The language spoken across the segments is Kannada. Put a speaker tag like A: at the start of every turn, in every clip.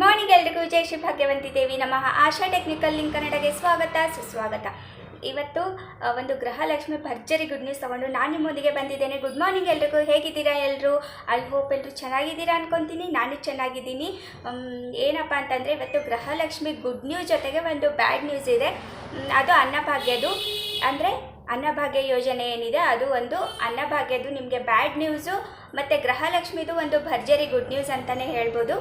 A: ಮಾರ್ನಿಂಗ್ ಎಲ್ರಿಗೂ ಜೈ ಶ್ರೀ ಭಾಗ್ಯವಂತಿ ದೇವಿ ನಮಃ. ಆಶಾ ಟೆಕ್ನಿಕಲ್ ಲಿಂಕ್ ಕನ್ನಡಗೆ ಸ್ವಾಗತ, ಸುಸ್ವಾಗತ. ಇವತ್ತು ಒಂದು ಗೃಹಲಕ್ಷ್ಮಿ ಭರ್ಜರಿ ಗುಡ್ ನ್ಯೂಸ್ ತಗೊಂಡು ನಾನು ನಿಮ್ಮೊಂದಿಗೆ ಬಂದಿದ್ದೇನೆ. ಗುಡ್ ಮಾರ್ನಿಂಗ್ ಎಲ್ರಿಗೂ. ಹೇಗಿದ್ದೀರಾ ಎಲ್ಲರೂ ಐ ಹೋಪ್ ಎಲ್ಲರೂ ಚೆನ್ನಾಗಿದ್ದೀರಾ ಅನ್ಕೊತೀನಿ. ನಾನು ಚೆನ್ನಾಗಿದ್ದೀನಿ. ಏನಪ್ಪ ಅಂತಂದರೆ ಇವತ್ತು ಗೃಹಲಕ್ಷ್ಮಿ ಗುಡ್ ನ್ಯೂಸ್ ಜೊತೆಗೆ ಒಂದು ಬ್ಯಾಡ್ ನ್ಯೂಸ್ ಇದೆ. ಅದು ಅನ್ನಭಾಗ್ಯದು. ಅಂದರೆ ಅನ್ನಭಾಗ್ಯ ಯೋಜನೆ ಏನಿದೆ, ಅದು ಒಂದು ಅನ್ನಭಾಗ್ಯದು ನಿಮಗೆ ಬ್ಯಾಡ್ ನ್ಯೂಸು ಮತ್ತು ಗೃಹಲಕ್ಷ್ಮಿದು ಒಂದು ಭರ್ಜರಿ ಗುಡ್ ನ್ಯೂಸ್ ಅಂತಲೇ ಹೇಳ್ಬೋದು.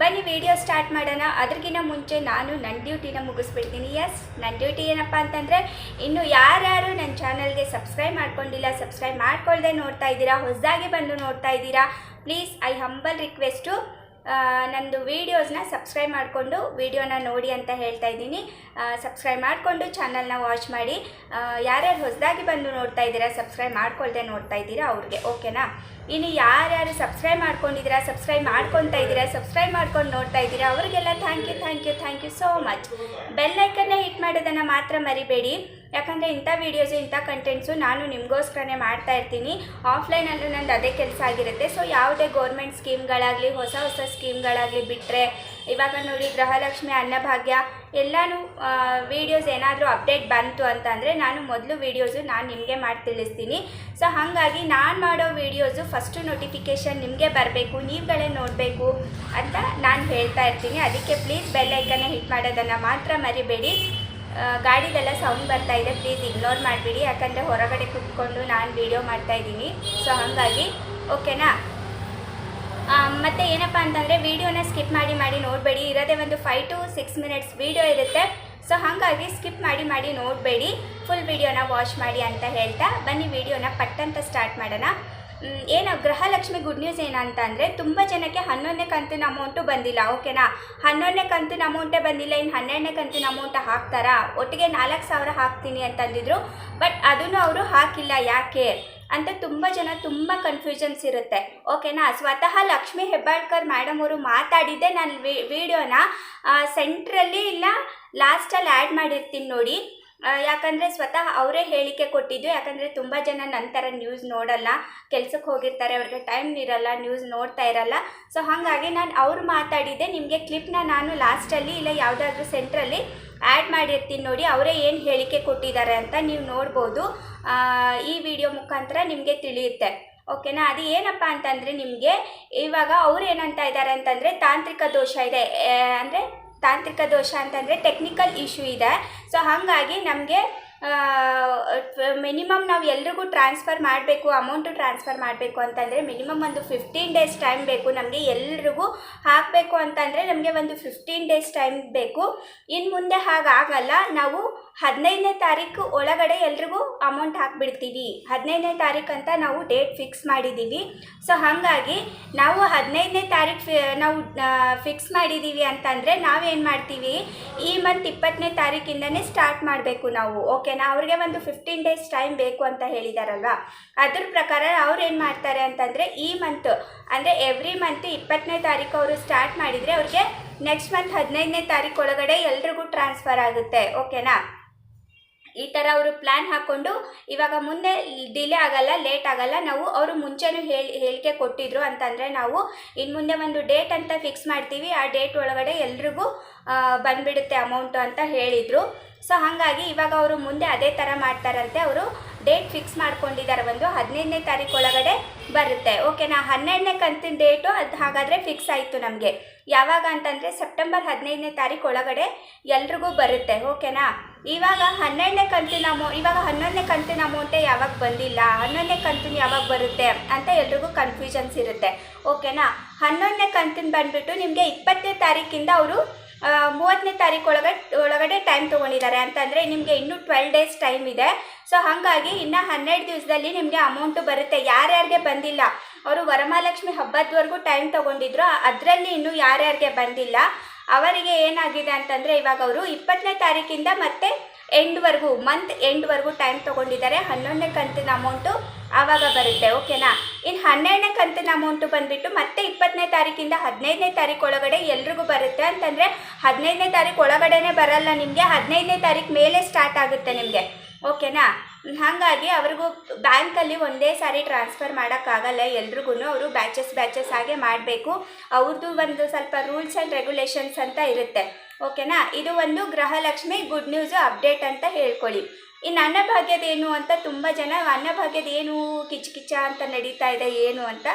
A: ಬನ್ನಿ ವಿಡಿಯೋ ಸ್ಟಾರ್ಟ್ ಮಾಡೋಣ. ಅದ್ರಗಿನ ಮುಂಚೆ ನಾನು ನನ್ನ ಡ್ಯೂಟಿನ ಮುಗಿಸ್ಬಿಡ್ತೀನಿ. ಎಸ್ ನನ್ನ ಡ್ಯೂಟಿ ಏನಪ್ಪ ಅಂತಂದರೆ, ಇನ್ನು ಯಾರ್ಯಾರು ನನ್ನ ಚಾನಲ್ಗೆ ಸಬ್ಸ್ಕ್ರೈಬ್ ಮಾಡ್ಕೊಂಡಿಲ್ಲ, ಸಬ್ಸ್ಕ್ರೈಬ್ ಮಾಡ್ಕೊಳ್ದೆ ನೋಡ್ತಾ ಇದ್ದೀರಾ, ಹೊಸದಾಗಿ ಬಂದು ನೋಡ್ತಾ ಇದ್ದೀರಾ ಪ್ಲೀಸ್ ಐ ಹಂಬಲ್ ರಿಕ್ವೆಸ್ಟು ನಂದು ವೀಡಿಯೋಸ್ನ ಸಬ್ಸ್ಕ್ರೈಬ್ ಮಾಡಿಕೊಂಡು ವೀಡಿಯೋನ ನೋಡಿ ಅಂತ ಹೇಳ್ತಾ ಇದ್ದೀನಿ. ಸಬ್ಸ್ಕ್ರೈಬ್ ಮಾಡಿಕೊಂಡು ಚಾನಲ್ನ ವಾಚ್ ಮಾಡಿ. ಯಾರ್ಯಾರು ಹೊಸದಾಗಿ ಬಂದು ನೋಡ್ತಾ ಇದ್ದೀರಾ ಸಬ್ಸ್ಕ್ರೈಬ್ ಮಾಡ್ಕೊಳ್ದೆ ನೋಡ್ತಾ ಇದ್ದೀರಾ ಅವ್ರಿಗೆ ಓಕೆನಾ ಇನ್ನು ಯಾರ್ಯಾರು ಸಬ್ಸ್ಕ್ರೈಬ್ ಮಾಡ್ಕೊಂಡಿದ್ದೀರಾ ಸಬ್ಸ್ಕ್ರೈಬ್ ಮಾಡ್ಕೊತಾ ಇದ್ದೀರಾ ಸಬ್ಸ್ಕ್ರೈಬ್ ಮಾಡ್ಕೊಂಡು ನೋಡ್ತಾ ಇದ್ದೀರಾ, ಅವರಿಗೆಲ್ಲ thank you thank you thank you so much ಬೆಲ್ಲೈಕನ್ನ hit ಮಾಡೋದನ್ನು ಮಾತ್ರ ಮರಿಬೇಡಿ. ಯಾಕಂದರೆ ಇಂಥ ವೀಡಿಯೋಸು ಇಂಥ ಕಂಟೆಂಟ್ಸು ನಾನು ನಿಮಗೋಸ್ಕರನೇ ಮಾಡ್ತಾ ಇರ್ತೀನಿ. ಆಫ್ಲೈನಲ್ಲೂ ನಂದು ಅದೇ ಕೆಲಸ ಆಗಿರುತ್ತೆ. ಸೊ ಯಾವುದೇ ಗೌರ್ಮೆಂಟ್ ಸ್ಕೀಮ್ಗಳಾಗಲಿ ಹೊಸ ಹೊಸ ಸ್ಕೀಮ್ಗಳಾಗಲಿ ಬಿಟ್ಟರೆ ಇವಾಗ ನೋಡಿ ಗೃಹಲಕ್ಷ್ಮಿ, ಅನ್ನಭಾಗ್ಯ, ಎಲ್ಲನೂ ವೀಡಿಯೋಸ್ ಏನಾದರೂ ಅಪ್ಡೇಟ್ ಬಂತು ಅಂತಂದರೆ ನಾನು ಮೊದಲು ವೀಡಿಯೋಸು ನಾನು ನಿಮಗೆ ಮಾಡಿ ತಿಳಿಸ್ತೀನಿ. ಸೊ ಹಾಗಾಗಿ ನಾನು ಮಾಡೋ ವೀಡಿಯೋಸು ಫಸ್ಟು ನೋಟಿಫಿಕೇಷನ್ ನಿಮಗೆ ಬರಬೇಕು, ನೀವುಗಳೇ ನೋಡಬೇಕು ಅಂತ ನಾನು ಹೇಳ್ತಾ ಇರ್ತೀನಿ. ಅದಕ್ಕೆ ಪ್ಲೀಸ್ ಬೆಲ್ಲೈಕನ್ನೇ ಹಿಟ್ ಮಾಡೋದನ್ನು ಮಾತ್ರ ಮರಿಬೇಡಿ. ಆ, ಗಾಡಿದೆಲ್ಲ ಸೌಂಡ್ ಬರ್ತಾ ಇದೆ. ಪ್ಲೀಸ್ ಇಗ್ನೋರ್ ಮಾಡಿಬಿಡಿ. ಯಾಕಂದರೆ ಹೊರಗಡೆ ಕುತ್ಕೊಂಡು ನಾನು ವೀಡಿಯೋ ಮಾಡ್ತಾ ಇದ್ದೀನಿ. ಸೊ ಹಾಗಾಗಿ ಓಕೆನಾ ಮತ್ತು ಏನಪ್ಪ ಅಂತಂದರೆ ವೀಡಿಯೋನ ಸ್ಕಿಪ್ ಮಾಡಿ ಮಾಡಿ ನೋಡಬೇಡಿ. ಇರೋದೇ ಒಂದು five to six minutes video ಇರುತ್ತೆ. ಸೊ ಹಾಗಾಗಿ ಸ್ಕಿಪ್ ಮಾಡಿ ಮಾಡಿ ನೋಡಬೇಡಿ. ಫುಲ್ ವೀಡಿಯೋನ ವಾಚ್ ಮಾಡಿ ಅಂತ ಹೇಳ್ತಾ ಬನ್ನಿ. ವೀಡಿಯೋನ ಪಟ್ಟಂತ ಸ್ಟಾರ್ಟ್ ಮಾಡೋಣ. ಏನು ಗೃಹಲಕ್ಷ್ಮಿ ಗುಡ್ ನ್ಯೂಸ್ ಏನಂತ ಅಂದರೆ ತುಂಬ ಜನಕ್ಕೆ ಹನ್ನೊಂದನೇ ಕಂತಿನ ಅಮೌಂಟು ಬಂದಿಲ್ಲ ಓಕೆನಾ ಹನ್ನೊಂದನೇ ಕಂತಿನ ಅಮೌಂಟೇ ಬಂದಿಲ್ಲ ಇನ್ನು ಹನ್ನೆರಡನೇ ಕಂತಿನ ಅಮೌಂಟ್ ಹಾಕ್ತಾರಾ? ಒಟ್ಟಿಗೆ ನಾಲ್ಕು ಸಾವಿರ ಹಾಕ್ತೀನಿ ಅಂತಂದಿದ್ರು ಬಟ್ ಅದನ್ನು ಅವರು ಹಾಕಿಲ್ಲ, ಯಾಕೆ? ಅಂತ ತುಂಬ ಜನ ತುಂಬ ಕನ್ಫ್ಯೂಷನ್ಸ್ ಇರುತ್ತೆ ಓಕೆನಾ ಸ್ವತಃ ಲಕ್ಷ್ಮಿ ಹೆಬ್ಬಾಳ್ಕರ್ ಮೇಡಮ್ ಅವರು ಮಾತಾಡಿದ್ದೆ ನಾನು ವಿಡಿಯೋನ ಸೆಂಟ್ರಲ್ಲಿ ಇಲ್ಲ ಲಾಸ್ಟಲ್ಲಿ ಆ್ಯಡ್ ಮಾಡಿರ್ತೀನಿ ನೋಡಿ. ಯಾಕಂದರೆ ಸ್ವತಃ ಅವರೇ ಹೇಳಿಕೆ ಕೊಟ್ಟಿದ್ದು. ಯಾಕಂದರೆ ತುಂಬ ಜನ ನಂತರ ನ್ಯೂಸ್ ನೋಡಲ್ಲ. ಕೆಲ್ಸಕ್ಕೆ ಹೋಗಿರ್ತಾರೆ, ಅವ್ರಿಗೆ ಟೈಮ್ ಇರಲ್ಲ ನ್ಯೂಸ್ ನೋಡ್ತಾ ಇರಲ್ಲ. ಸೊ ಹಾಗಾಗಿ ನಾನು ಅವ್ರು ಮಾತಾಡಿದ್ದೆ. ನಿಮಗೆ ಕ್ಲಿಪ್ನ ನಾನು ಲಾಸ್ಟಲ್ಲಿ ಇಲ್ಲ ಯಾವುದಾದ್ರೂ ಸೆಂಟ್ರಲ್ಲಿ ಆ್ಯಡ್ ಮಾಡಿರ್ತೀನಿ ನೋಡಿ. ಅವರೇ ಏನು ಹೇಳಿಕೆ ಕೊಟ್ಟಿದ್ದಾರೆ ಅಂತ ನೀವು ನೋಡ್ಬೋದು. ಈ ವಿಡಿಯೋ ಮುಖಾಂತರ ನಿಮಗೆ ತಿಳಿಯುತ್ತೆ. ಓಕೆನಾ ಅದು ಏನಪ್ಪ ಅಂತಂದರೆ ನಿಮಗೆ ಇವಾಗ ಅವ್ರು ಏನಂತ ಇದ್ದಾರೆ ಅಂತಂದರೆ ತಾಂತ್ರಿಕ ದೋಷ ಇದೆ. ಅಂದರೆ ತಾಂತ್ರಿಕ ದೋಷ ಅಂತಂದರೆ ಟೆಕ್ನಿಕಲ್ ಇಶ್ಯೂ ಇದೆ. ಸೊ ಹಾಗಾಗಿ ನಮಗೆ ಮಿನಿಮಮ್ ನಾವು ಎಲ್ರಿಗೂ ಟ್ರಾನ್ಸ್ಫರ್ ಮಾಡಬೇಕು ಅಮೌಂಟು ಟ್ರಾನ್ಸ್ಫರ್ ಮಾಡಬೇಕು ಅಂತಂದರೆ ಮಿನಿಮಮ್ ಒಂದು ಫಿಫ್ಟೀನ್ ಡೇಸ್ ಟೈಮ್ ಬೇಕು ನಮಗೆ ಎಲ್ರಿಗೂ. ಹಾಕಬೇಕು ಅಂತಂದರೆ ನಮಗೆ ಒಂದು ಫಿಫ್ಟೀನ್ ಡೇಸ್ ಟೈಮ್ ಬೇಕು. ಇನ್ನು ಮುಂದೆ ಹಾಗಾಗಲ್ಲ, ನಾವು ಹದಿನೈದನೇ ತಾರೀಕು ಒಳಗಡೆ ಎಲ್ರಿಗೂ ಅಮೌಂಟ್ ಹಾಕ್ಬಿಡ್ತೀವಿ. ಹದಿನೈದನೇ ತಾರೀಕು ಅಂತ ನಾವು ಡೇಟ್ ಫಿಕ್ಸ್ ಮಾಡಿದ್ದೀವಿ ಸೊ ಹಾಗಾಗಿ ನಾವು ಹದಿನೈದನೇ ತಾರೀಕು ನಾವು ಫಿಕ್ಸ್ ಮಾಡಿದ್ದೀವಿ ಅಂತಂದರೆ ನಾವೇನು ಮಾಡ್ತೀವಿ? ಈ ಮಂತ್ ಇಪ್ಪತ್ತನೇ ತಾರೀಕಿಂದನೇ ಸ್ಟಾರ್ಟ್ ಮಾಡಬೇಕು ನಾವು ಓಕೆನಾ? ಅವ್ರಿಗೆ ಒಂದು ಫಿಫ್ಟೀನ್ ಡೇಸ್ ಟೈಮ್ ಬೇಕು ಅಂತ ಹೇಳಿದಾರಲ್ವಾ? ಅದ್ರ ಪ್ರಕಾರ ಅವ್ರು ಏನು ಮಾಡ್ತಾರೆ ಅಂತಂದರೆ ಈ ಮಂತ್ ಅಂದರೆ ಎವ್ರಿ ಮಂತ್ ಇಪ್ಪತ್ತನೇ ತಾರೀಕು ಅವರು ಸ್ಟಾರ್ಟ್ ಮಾಡಿದರೆ ಅವ್ರಿಗೆ ನೆಕ್ಸ್ಟ್ ಮಂತ್ ಹದಿನೈದನೇ ತಾರೀಕು ಒಳಗಡೆ ಎಲ್ರಿಗೂ ಟ್ರಾನ್ಸ್ಫರ್ ಆಗುತ್ತೆ. ಓಕೆನಾ? ಈ ಥರ ಅವರು ಪ್ಲ್ಯಾನ್ ಹಾಕ್ಕೊಂಡು ಇವಾಗ ಮುಂದೆ ಡಿಲೇ ಆಗಲ್ಲ ಲೇಟ್ ಆಗಲ್ಲ, ನಾವು ಅವರು ಮುಂಚೆನೂ ಹೇಳಿ, ಹೇಳಿಕೆ ಕೊಟ್ಟಿದ್ರು ಅಂತಂದರೆ ನಾವು ಇನ್ನು ಮುಂದೆ ಒಂದು ಡೇಟ್ ಅಂತ ಫಿಕ್ಸ್ ಮಾಡ್ತೀವಿ. ಆ ಡೇಟ್ ಒಳಗಡೆ ಎಲ್ರಿಗೂ ಬಂದುಬಿಡುತ್ತೆ ಅಮೌಂಟು ಅಂತ ಹೇಳಿದರು. ಸೊ ಹಾಗಾಗಿ ಇವಾಗ ಅವರು ಮುಂದೆ ಅದೇ ಥರ ಮಾಡ್ತಾರಂತೆ. ಅವರು ಡೇಟ್ ಫಿಕ್ಸ್ ಮಾಡ್ಕೊಂಡಿದ್ದಾರೆ. ಒಂದು ಹದಿನೈದನೇ ತಾರೀಕು ಒಳಗಡೆ ಬರುತ್ತೆ. ಓಕೆನಾ ಹನ್ನೆರಡನೇ ಕಂತಿನ ಡೇಟು ಅದು ಹಾಗಾದರೆ ಫಿಕ್ಸ್ ಆಯಿತು ನಮಗೆ. ಯಾವಾಗ ಅಂತಂದರೆ ಸೆಪ್ಟೆಂಬರ್ ಹದಿನೈದನೇ ತಾರೀಕು ಒಳಗಡೆ ಎಲ್ರಿಗೂ ಬರುತ್ತೆ, ಓಕೆನಾ? ಇವಾಗ ಹನ್ನೆರಡನೇ ಕಂತಿನ ಅಮೌ ಇವಾಗ ಹನ್ನೊಂದನೇ ಕಂತಿನ ಅಮೌಂಟೇ ಯಾವಾಗ ಬಂದಿಲ್ಲ? ಹನ್ನೊಂದನೇ ಕಂತಿನ ಯಾವಾಗ ಬರುತ್ತೆ ಅಂತ ಎಲ್ರಿಗೂ ಕನ್ಫ್ಯೂಷನ್ಸ್ ಇರುತ್ತೆ, ಓಕೆನಾ? ಹನ್ನೊಂದನೇ ಕಂತಿನ ಬಂದುಬಿಟ್ಟು ನಿಮಗೆ ಇಪ್ಪತ್ತನೇ ತಾರೀಕಿಂದ ಅವರು ಮೂವತ್ತನೇ ತಾರೀಕು ಒಳಗಡೆ ಒಳಗಡೆ ಟೈಮ್ ತೊಗೊಂಡಿದ್ದಾರೆ ಅಂತಂದರೆ ನಿಮಗೆ ಇನ್ನೂ ಟ್ವೆಲ್ ಡೇಸ್ ಟೈಮ್ ಇದೆ. ಸೊ ಹಾಗಾಗಿ ಇನ್ನು ಹನ್ನೆರಡು ದಿವಸದಲ್ಲಿ ನಿಮಗೆ ಅಮೌಂಟು ಬರುತ್ತೆ. ಯಾರ್ಯಾರಿಗೆ ಬಂದಿಲ್ಲ, ಅವರು ವರಮಹಾಲಕ್ಷ್ಮಿ ಹಬ್ಬದವರೆಗೂ ಟೈಮ್ ತೊಗೊಂಡಿದ್ರು, ಅದರಲ್ಲಿ ಇನ್ನೂ ಯಾರ್ಯಾರಿಗೆ ಬಂದಿಲ್ಲ, ಅವರಿಗೆ ಏನಾಗಿದೆ ಅಂತಂದರೆ ಇವಾಗ ಅವರು ಇಪ್ಪತ್ತನೇ ತಾರೀಕಿಂದ ಮತ್ತೆ ಎಂಡ್ವರೆಗೂ ಮಂತ್ ಎಂಡ್ವರೆಗೂ ಟೈಮ್ ತೊಗೊಂಡಿದ್ದಾರೆ. ಹನ್ನೊಂದನೇ ಕಂತಿನ ಅಮೌಂಟು ಆವಾಗ ಬರುತ್ತೆ, ಓಕೆನಾ? ಇನ್ನು ಹನ್ನೆರಡನೇ ಕಂತಿನ ಅಮೌಂಟು ಬಂದುಬಿಟ್ಟು ಮತ್ತೆ ಇಪ್ಪತ್ತನೇ ತಾರೀಕಿಂದ ಹದಿನೈದನೇ ತಾರೀಕು ಒಳಗಡೆ ಎಲ್ರಿಗೂ ಬರುತ್ತೆ ಅಂತಂದರೆ ಹದಿನೈದನೇ ತಾರೀಕು ಒಳಗಡೆನೇ ಬರಲ್ಲ ನಿಮಗೆ, ಹದಿನೈದನೇ ತಾರೀಕು ಮೇಲೆ ಸ್ಟಾರ್ಟ್ ಆಗುತ್ತೆ ನಿಮಗೆ, ಓಕೆನಾ? ಹಾಗಾಗಿ ಅವ್ರಿಗೂ ಬ್ಯಾಂಕಲ್ಲಿ ಒಂದೇ ಸಾರಿ ಟ್ರಾನ್ಸ್ಫರ್ ಮಾಡೋಕ್ಕಾಗಲ್ಲ ಎಲ್ರಿಗೂ ಅವರು ಬ್ಯಾಚಸ್ ಬ್ಯಾಚಸ್ ಹಾಗೆ ಮಾಡಬೇಕು. ಅವ್ರದ್ದು ಒಂದು ಸ್ವಲ್ಪ ರೂಲ್ಸ್ ಆ್ಯಂಡ್ ರೆಗ್ಯುಲೇಷನ್ಸ್ ಅಂತ ಇರುತ್ತೆ, ಓಕೆನಾ? ಇದು ಒಂದು ಗೃಹಲಕ್ಷ್ಮಿ ಗುಡ್ ನ್ಯೂಸು ಅಪ್ಡೇಟ್ ಅಂತ ಹೇಳ್ಕೊಳ್ಳಿ. ಇನ್ನು ಅನ್ನಭಾಗ್ಯದೇನು ಅಂತ ತುಂಬ ಜನ ಅನ್ನಭಾಗ್ಯದ ಏನು ಕಿಚ್ ಕಿಚ್ಚ ಅಂತ ನಡೀತಾ ಇದೆ, ಏನು ಅಂತ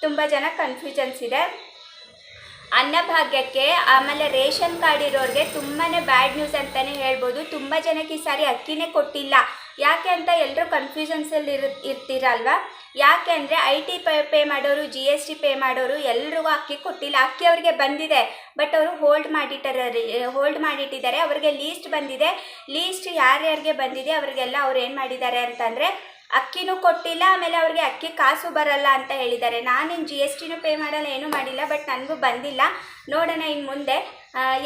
A: ತುಂಬ ಜನ ಕನ್ಫ್ಯೂಷನ್ಸ್ ಇದೆ. ಅನ್ನಭಾಗ್ಯಕ್ಕೆ ಆಮೇಲೆ ರೇಷನ್ ಕಾರ್ಡ್ ಇರೋರಿಗೆ ತುಂಬಾ ಬ್ಯಾಡ್ ನ್ಯೂಸ್ ಅಂತಲೇ ಹೇಳ್ಬೋದು. ತುಂಬ ಜನಕ್ಕೆ ಈ ಸಾರಿ ಅಕ್ಕಿನೇ ಕೊಟ್ಟಿಲ್ಲ. ಯಾಕೆ ಅಂತ ಎಲ್ಲರೂ ಕನ್ಫ್ಯೂಷನ್ಸಲ್ಲಿ ಇರು ಇರ್ತೀರಲ್ವ ಯಾಕೆ ಅಂದರೆ ಐ ಟಿ ಪೇ ಪೇ ಮಾಡೋರು ಜಿ ಎಸ್ ಟಿ ಪೇ ಮಾಡೋರು ಎಲ್ರಿಗೂ ಅಕ್ಕಿ ಕೊಟ್ಟಿಲ್ಲ. ಅಕ್ಕಿ ಅವ್ರಿಗೆ ಬಂದಿದೆ ಬಟ್ ಅವರು ಹೋಲ್ಡ್ ಮಾಡಿಟ್ಟಾರೆ ಹೋಲ್ಡ್ ಮಾಡಿಟ್ಟಿದ್ದಾರೆ. ಅವ್ರಿಗೆ ಲೀಸ್ಟ್ ಬಂದಿದೆ. ಲೀಸ್ಟ್ ಯಾರ್ಯಾರಿಗೆ ಬಂದಿದೆ, ಅವರಿಗೆಲ್ಲ ಅವ್ರು ಏನು ಮಾಡಿದ್ದಾರೆ ಅಂತಂದರೆ ಅಕ್ಕಿನೂ ಕೊಟ್ಟಿಲ್ಲ, ಆಮೇಲೆ ಅವ್ರಿಗೆ ಅಕ್ಕಿ ಕಾಸು ಬರಲ್ಲ ಅಂತ ಹೇಳಿದ್ದಾರೆ. ನಾನೇನು ಜಿ ಎಸ್ ಟಿನೂ ಪೇ ಮಾಡಲ್ಲ, ಏನೂ ಮಾಡಿಲ್ಲ ಬಟ್ ನನಗೂ ಬಂದಿಲ್ಲ. ನೋಡೋಣ ಇನ್ನು ಮುಂದೆ.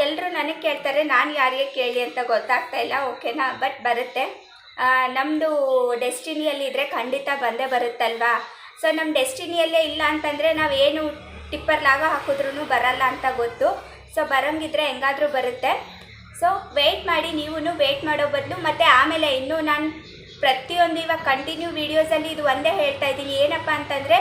A: ಎಲ್ಲರೂ ನನಗೆ ಕೇಳ್ತಾರೆ, ನಾನು ಯಾರಿಗೆ ಕೇಳಿ ಅಂತ ಗೊತ್ತಾಗ್ತಾ ಇಲ್ಲ, ಓಕೆನಾ? ಬಟ್ ಬರುತ್ತೆ. ನಮ್ಮದು ಡೆಸ್ಟಿನಿಯಲ್ಲಿ ಇದ್ದರೆ ಖಂಡಿತ ಬಂದೇ ಬರುತ್ತಲ್ವಾ? ಸೊ ನಮ್ಮ ಡೆಸ್ಟಿನಿಯಲ್ಲೇ ಇಲ್ಲ ಅಂತಂದರೆ ನಾವು ಏನು ಟಿಪ್ಪರ್ ಲಾಗ ಹಾಕಿದ್ರೂ ಬರಲ್ಲ ಅಂತ ಗೊತ್ತು. ಸೊ ಬರೋಂಗಿದ್ರೆ ಹೆಂಗಾದರೂ ಬರುತ್ತೆ. ಸೊ ವೆಯ್ಟ್ ಮಾಡಿ ನೀವು ವೆಯ್ಟ್ ಮಾಡೋ ಬದಲು, ಮತ್ತು ಆಮೇಲೆ ಇನ್ನೂ ನಾನು ಪ್ರತಿಯೊಂದು ಇವಾಗ ಕಂಟಿನ್ಯೂ ವೀಡಿಯೋಸಲ್ಲಿ ಇದು ಒಂದೇ ಹೇಳ್ತಾ ಇದ್ದೀನಿ. ಏನಪ್ಪ ಅಂತಂದರೆ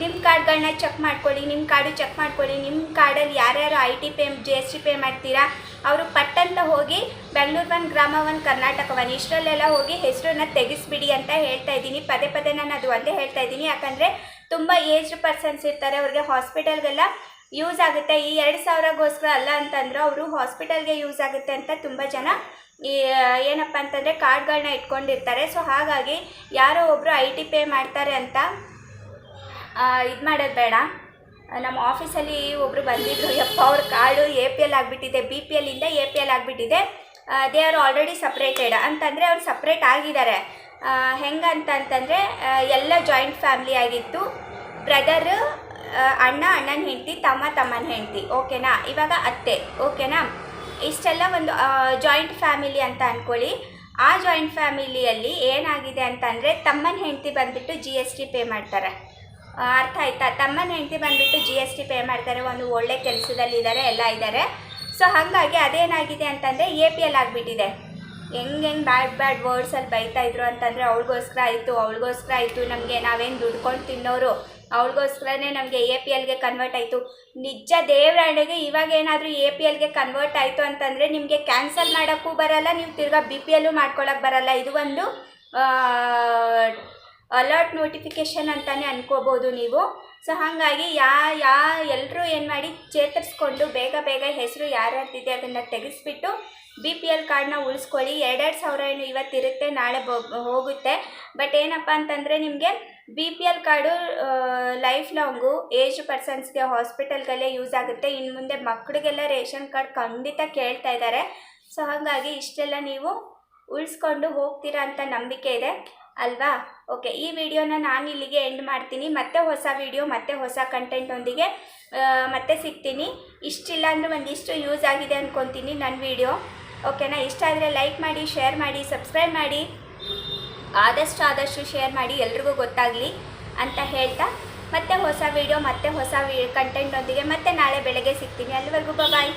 A: ನಿಮ್ಮ ಕಾರ್ಡ್ಗಳನ್ನ ಚೆಕ್ ಮಾಡ್ಕೊಳ್ಳಿ ನಿಮ್ಮ ಕಾರ್ಡು ಚೆಕ್ ಮಾಡ್ಕೊಳ್ಳಿ. ನಿಮ್ಮ ಕಾರ್ಡಲ್ಲಿ ಯಾರ್ಯಾರು I T pay G S T pay ಮಾಡ್ತೀರಾ, ಅವರು ಪಟ್ಟಂತ ಹೋಗಿ Bengaluru one Grama one Karnataka one ಇಷ್ಟರಲ್ಲೆಲ್ಲ ಹೋಗಿ ಹೆಸರನ್ನ ತೆಗೆಸ್ಬಿಡಿ ಅಂತ ಹೇಳ್ತಾ ಇದ್ದೀನಿ. ಪದೇ ಪದೇ ನಾನು ಅದು ಒಂದೇ ಹೇಳ್ತಾ ಇದ್ದೀನಿ. ಯಾಕಂದರೆ, ತುಂಬ ಏಜ್ಡ್ ಪರ್ಸನ್ಸ್ ಇರ್ತಾರೆ. ಅವ್ರಿಗೆ ಹಾಸ್ಪಿಟಲ್ಗೆಲ್ಲ ಯೂಸ್ ಆಗುತ್ತೆ. ಈ ಎರಡು ಸಾವಿರಗೋಸ್ಕರ ಅಲ್ಲ ಅಂತಂದ್ರೆ, ಅವರು ಹಾಸ್ಪಿಟಲ್ಗೆ ಯೂಸ್ ಆಗುತ್ತೆ ಅಂತ ತುಂಬ ಜನ ಈ ಏನಪ್ಪ ಅಂತಂದರೆ ಕಾರ್ಡ್ಗಳನ್ನ ಇಟ್ಕೊಂಡಿರ್ತಾರೆ. ಸೊ ಹಾಗಾಗಿ ಯಾರೋ ಒಬ್ಬರು ಐ ಟಿ ಪೇ ಮಾಡ್ತಾರೆ ಅಂತ ಇದು ಮಾಡೋದು ಬೇಡ. ನಮ್ಮ ಆಫೀಸಲ್ಲಿ ಒಬ್ಬರು ಬಂದಿದ್ದರು ಯಪ್ಪ, ಅವ್ರ ಕಾರ್ಡು ಎ ಪಿ ಎಲ್ ಆಗಿಬಿಟ್ಟಿದೆ, ಬಿ ಪಿ ಎಲ್ಲಿಂದ ಎ ಪಿ ಎಲ್ ಆಗಿಬಿಟ್ಟಿದೆ. They are already separated. ಅಂತಂದರೆ ಅವ್ರು ಸಪ್ರೇಟ್ ಆಗಿದ್ದಾರೆ. ಹೆಂಗಂತಂತಂದರೆ ಎಲ್ಲ ಜಾಯಿಂಟ್ ಫ್ಯಾಮ್ಲಿ ಆಗಿತ್ತು. ಬ್ರದರ್ ಅಣ್ಣ, ಅಣ್ಣನ ಹೆಂಡತಿ, ತಮ್ಮ ತಮ್ಮನ ಹೆಂಡತಿ. ಓಕೆನಾ? ಇವಾಗ ಅತ್ತೆ. ಓಕೆನಾ? ಇಷ್ಟೆಲ್ಲ ಒಂದು ಜಾಯಿಂಟ್ ಫ್ಯಾಮಿಲಿ ಅಂತ ಅಂದ್ಕೊಳ್ಳಿ ಆ ಜಾಯಿಂಟ್ ಫ್ಯಾಮಿಲಿಯಲ್ಲಿ ಏನಾಗಿದೆ ಅಂತಂದರೆ ತಮ್ಮನ ಹೆಂಡತಿ ಬಂದುಬಿಟ್ಟು ಜಿ ಎಸ್ ಟಿ ಪೇ ಮಾಡ್ತಾರೆ. ಅರ್ಥ ಆಯ್ತಾ? ತಮ್ಮನ ಹೆಂಡತಿ ಬಂದುಬಿಟ್ಟು ಜಿ ಎಸ್ ಟಿ ಪೇ ಮಾಡ್ತಾರೆ, ಒಂದು ಒಳ್ಳೆ ಕೆಲಸದಲ್ಲಿದ್ದಾರೆ ಎಲ್ಲ ಇದ್ದಾರೆ ಸೊ ಹಾಗಾಗಿ ಅದೇನಾಗಿದೆ ಅಂತಂದರೆ ಎ ಪಿ ಎಲ್ ಆಗಿಬಿಟ್ಟಿದೆ. ಹೆಂಗೆ ಹೆಂಗೆ ಬ್ಯಾಡ್ ಬ್ಯಾಡ್ ವರ್ಡ್ಸಲ್ಲಿ ಬೈತಾಯಿದ್ರು ಅಂತಂದರೆ, ಅವಳಿಗೋಸ್ಕರ ಆಯಿತು ಅವಳಿಗೋಸ್ಕರ ಆಯಿತು, ನಮಗೆ ನಾವೇನು ದುಡ್ಕೊಂಡು ತಿನ್ನೋರು ಅವಳಿಗೋಸ್ಕರನೇ ನಮಗೆ ಎ ಪಿ ಎಲ್ಗೆ ಕನ್ವರ್ಟ್ ಆಯಿತು. ನಿಜ ದೇವರಾಣೆಗೆ ಇವಾಗ ಏನಾದರೂ ಎ ಪಿ ಎಲ್ಗೆ ಕನ್ವರ್ಟ್ ಆಯಿತು ಅಂತಂದರೆ ನಿಮಗೆ ಕ್ಯಾನ್ಸಲ್ ಮಾಡೋಕ್ಕೂ ಬರಲ್ಲ, ನೀವು ತಿರ್ಗಾ ಬಿ ಪಿ ಎಲ್ಲು ಮಾಡ್ಕೊಳಕ್ಕೆ ಬರಲ್ಲ. ಇದು ಒಂದು ಅಲರ್ಟ್ ನೋಟಿಫಿಕೇಷನ್ ಅಂತಲೇ ಅನ್ಕೋಬೋದು ನೀವು. ಸೊ ಹಾಗಾಗಿ ಯಾ ಯಾ ಎಲ್ಲರೂ ಏನು ಮಾಡಿ ಚೇತರಿಸ್ಕೊಂಡು ಬೇಗ ಬೇಗ ಹೆಸರು ಯಾರ್ಯಾರ್ದಿದೆ ಅದನ್ನು ತೆಗೆಸ್ಬಿಟ್ಟು ಬಿ ಪಿ ಎಲ್ ಕಾರ್ಡ್ನ ಉಳಿಸ್ಕೊಳ್ಳಿ. ಎರಡೆರಡು ಸಾವಿರ ಏನು ಇವತ್ತಿರುತ್ತೆ, ನಾಳೆ ಬ, ಹೋಗುತ್ತೆ. ಬಟ್ ಏನಪ್ಪ ಅಂತಂದರೆ ನಿಮಗೆ B P L card life long age ಪರ್ಸನ್ಸ್ಗೆ ಹಾಸ್ಪಿಟಲ್ಗಲ್ಲೇ ಯೂಸ್ ಆಗುತ್ತೆ. ಇನ್ನು ಮುಂದೆ ಮಕ್ಕಳಿಗೆಲ್ಲ ರೇಷನ್ ಕಾರ್ಡ್ ಖಂಡಿತ ಕೇಳ್ತಾ ಇದ್ದಾರೆ. ಸೊ ಹಾಗಾಗಿ ಇಷ್ಟೆಲ್ಲ ನೀವು ಉಳಿಸ್ಕೊಂಡು ಹೋಗ್ತೀರಾ ಅಂತ ನಂಬಿಕೆ ಇದೆ. ಅಲ್ವಾ? ಓಕೆ ಈ ವಿಡಿಯೋನ ನಾನು ಇಲ್ಲಿಗೆ ಎಂಡ್ ಮಾಡ್ತೀನಿ. ಮತ್ತೆ ಹೊಸ ವಿಡಿಯೋ, ಮತ್ತೆ ಹೊಸ ಕಂಟೆಂಟೊಂದಿಗೆ ಮತ್ತೆ ಸಿಗ್ತೀನಿ. ಇಷ್ಟಿಲ್ಲ ಅಂದರೆ ಒಂದಿಷ್ಟು ಯೂಸ್ ಆಗಿದೆ ಅಂದ್ಕೊತೀನಿ ನನ್ನ ವಿಡಿಯೋ. ಓಕೆನಾ ಇಷ್ಟ ಆದರೆ ಲೈಕ್ ಮಾಡಿ ಶೇರ್ ಮಾಡಿ ಸಬ್ಸ್ಕ್ರೈಬ್ ಮಾಡಿ. ಆದಷ್ಟು ಆದಷ್ಟು ಶೇರ್ ಮಾಡಿ ಎಲ್ರಿಗೂ ಗೊತ್ತಾಗಲಿ ಅಂತ ಹೇಳ್ತಾ ಮತ್ತೆ ಹೊಸ ವಿಡಿಯೋ ಮತ್ತೆ ಹೊಸ ವಿ ಕಂಟೆಂಟೊಂದಿಗೆ ಮತ್ತೆ ನಾಳೆ ಬೆಳಗ್ಗೆ ಸಿಗ್ತೀನಿ. ಅಲ್ಲಿವರೆಗೂ ಬಾಯ್